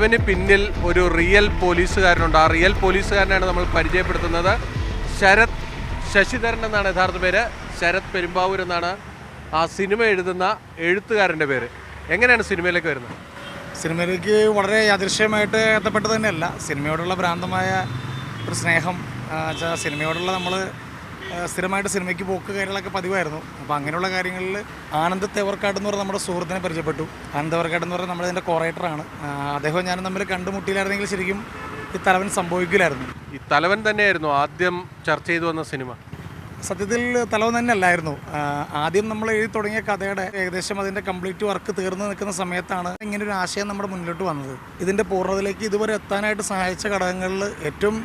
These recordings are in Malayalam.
തലവന് പിന്നിൽ ഒരു റിയൽ പോലീസുകാരനുണ്ട്. ആ റിയൽ പോലീസുകാരനാണ് നമ്മൾ പരിചയപ്പെടുത്തുന്നത്. ശരത് ശശിധരൻ എന്നാണ് യഥാർത്ഥ പേര്. ശരത് പെരുമ്പാവൂർ എന്നാണ് ആ സിനിമ എഴുതുന്ന എഴുത്തുകാരന്റെ പേര്. എങ്ങനെയാണ് സിനിമയിലേക്ക് വരുന്നത്? സിനിമയിലേക്ക് വളരെ യാദൃശ്യമായിട്ട് എത്തപ്പെട്ടത് തന്നെയല്ല. സിനിമയോടുള്ള ഭ്രാന്തമായ ഒരു സ്നേഹം സിനിമയോടുള്ള നമ്മൾ സ്ഥിരമായിട്ട് സിനിമയ്ക്ക് പോക്ക് കാര്യങ്ങളൊക്കെ പതിവായിരുന്നു. അപ്പോൾ അങ്ങനെയുള്ള കാര്യങ്ങളിൽ ആനന്ദ് തേവർക്കാട് എന്ന് പറഞ്ഞ നമ്മുടെ സുഹൃത്തിനെ പരിചയപ്പെട്ടു. ആനന്ദ് തേവർക്കാട് എന്ന് പറഞ്ഞാൽ നമ്മളതിന്റെ കോറേറ്ററാണ് അദ്ദേഹം ഞാനും തമ്മിൽ കണ്ടുമുട്ടിയില്ലായിരുന്നെങ്കിൽ ശരിക്കും ഈ തലവൻ സംഭവിക്കില്ലായിരുന്നു. ഈ തലവൻ തന്നെയായിരുന്നു ആദ്യം ചർച്ച ചെയ്തു വന്ന സിനിമ. സത്യത്തിൽ തലവൻ തന്നെ അല്ലായിരുന്നു ആദ്യം നമ്മൾ എഴുതി തുടങ്ങിയ കഥയുടെ ഏകദേശം അതിന്റെ കംപ്ലീറ്റ് വർക്ക് തീർന്നു നിൽക്കുന്ന സമയത്താണ് ഇങ്ങനെ ഒരു ആശയം നമ്മുടെ മുന്നിലോട്ട് വന്നത്. ഇതിന്റെ പൂർണതയിലേക്ക് ഇതുവരെ എത്താനായിട്ട് സഹായിച്ച ഘടകങ്ങളിൽ ഏറ്റവും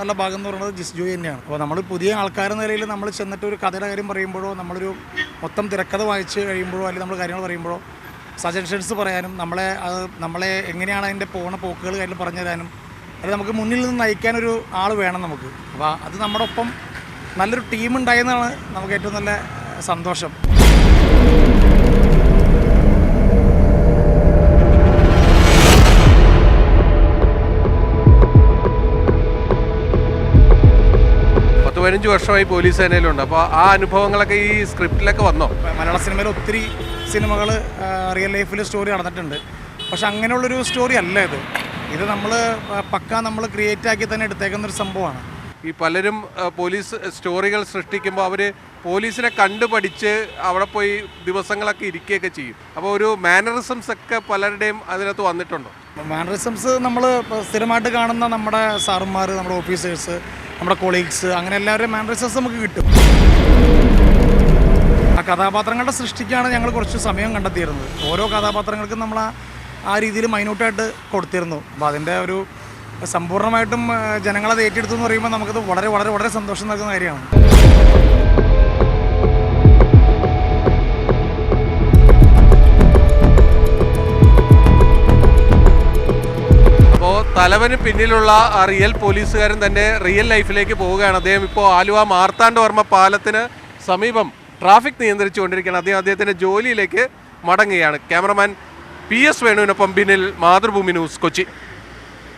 നല്ല ഭാഗം എന്ന് പറയുന്നത് ജിസ് ജോയി തന്നെയാണ്. അപ്പോൾ നമ്മൾ പുതിയ ആൾക്കാരെന്ന നിലയിൽ നമ്മൾ ചെന്നിട്ട് ഒരു കഥയുടെ കാര്യം പറയുമ്പോഴോ നമ്മളൊരു മൊത്തം തിരക്കഥ വായിച്ച് കഴിയുമ്പോഴോ അല്ലെങ്കിൽ നമ്മൾ കാര്യങ്ങൾ പറയുമ്പോഴോ സജഷൻസ് പറയാനും നമ്മളെ അത് നമ്മളെ എങ്ങനെയാണ് അതിന്റെ പോണ പോക്കുകൾ കാര്യം പറഞ്ഞു തരാനും അത് നമുക്ക് മുന്നിൽ നിന്ന് നയിക്കാനൊരു ആൾ വേണം നമുക്ക്. അപ്പോൾ അത് നമ്മുടെ ഒപ്പം നല്ലൊരു ടീം ഉണ്ടായെന്നാണ് നമുക്ക് ഏറ്റവും നല്ല സന്തോഷം. പത്ത് പതിനഞ്ച് വർഷമായി പോലീസ് സേനയിലുണ്ട്. അപ്പോൾ ആ അനുഭവങ്ങളൊക്കെ ഈ സ്ക്രിപ്റ്റിലൊക്കെ വന്നോ? മലയാള സിനിമയിൽ ഒത്തിരി സിനിമകൾ റിയൽ ലൈഫിൽ സ്റ്റോറി നടന്നിട്ടുണ്ട്. പക്ഷെ അങ്ങനെയുള്ളൊരു സ്റ്റോറി അല്ല ഇത്. ഇത് നമ്മൾ പക്ക നമ്മൾ ക്രിയേറ്റ് ആക്കി തന്നെ എടുത്തേക്കുന്ന ഒരു സംഭവമാണ്. ഈ പലരും പോലീസ് സ്റ്റോറികൾ സൃഷ്ടിക്കുമ്പോൾ അവർ പോലീസിനെ കണ്ടു പഠിച്ച് അവിടെ പോയി ദിവസങ്ങളൊക്കെ ഇരിക്കുകയൊക്കെ ചെയ്യും. അപ്പോൾ ഒരു മാനറിസംസ് ഒക്കെ പലരുടെയും അതിനകത്ത് വന്നിട്ടുണ്ടോ? മാനറിസംസ് നമ്മൾ സ്ഥിരമായിട്ട് കാണുന്ന നമ്മുടെ സാറുമാർ നമ്മുടെ ഓഫീസേഴ്സ് നമ്മുടെ കൊളീഗ്സ് അങ്ങനെ എല്ലാവരുടെയും മാനറിസംസ് നമുക്ക് കിട്ടും. ആ കഥാപാത്രങ്ങളുടെ സൃഷ്ടിക്കാണ് ഞങ്ങൾ കുറച്ച് സമയം കണ്ടെത്തിയിരുന്നത്. ഓരോ കഥാപാത്രങ്ങൾക്കും നമ്മൾ ആ- ആ രീതിയിൽ മൈന്യൂട്ടായിട്ട് കൊടുത്തിരുന്നു. അപ്പോൾ അതിന്റെ ഒരു സമ്പൂർണമായിട്ടും ജനങ്ങളെ ജനങ്ങളത് ഏറ്റെടുത്തു എന്ന് പറയുമ്പോൾ നമുക്കത് വളരെ വളരെ വളരെ സന്തോഷം നൽകുന്ന കാര്യമാണ്. തലവന് പിന്നിലുള്ള ആ റിയൽ പോലീസുകാരൻ തന്നെ റിയൽ ലൈഫിലേക്ക് പോവുകയാണ്. അദ്ദേഹം ഇപ്പോൾ ആലുവ മാർത്താണ്ഡവർമ്മ പാലത്തിന് സമീപം ട്രാഫിക് നിയന്ത്രിച്ചുകൊണ്ടിരിക്കുകയാണ്. അദ്ദേഹം അദ്ദേഹത്തിന്റെ ജോലിയിലേക്ക് മടങ്ങുകയാണ്. ക്യാമറമാൻ പി എസ് വേണുവിനൊപ്പം ബിനിൽ മാതൃഭൂമി ന്യൂസ് കൊച്ചി.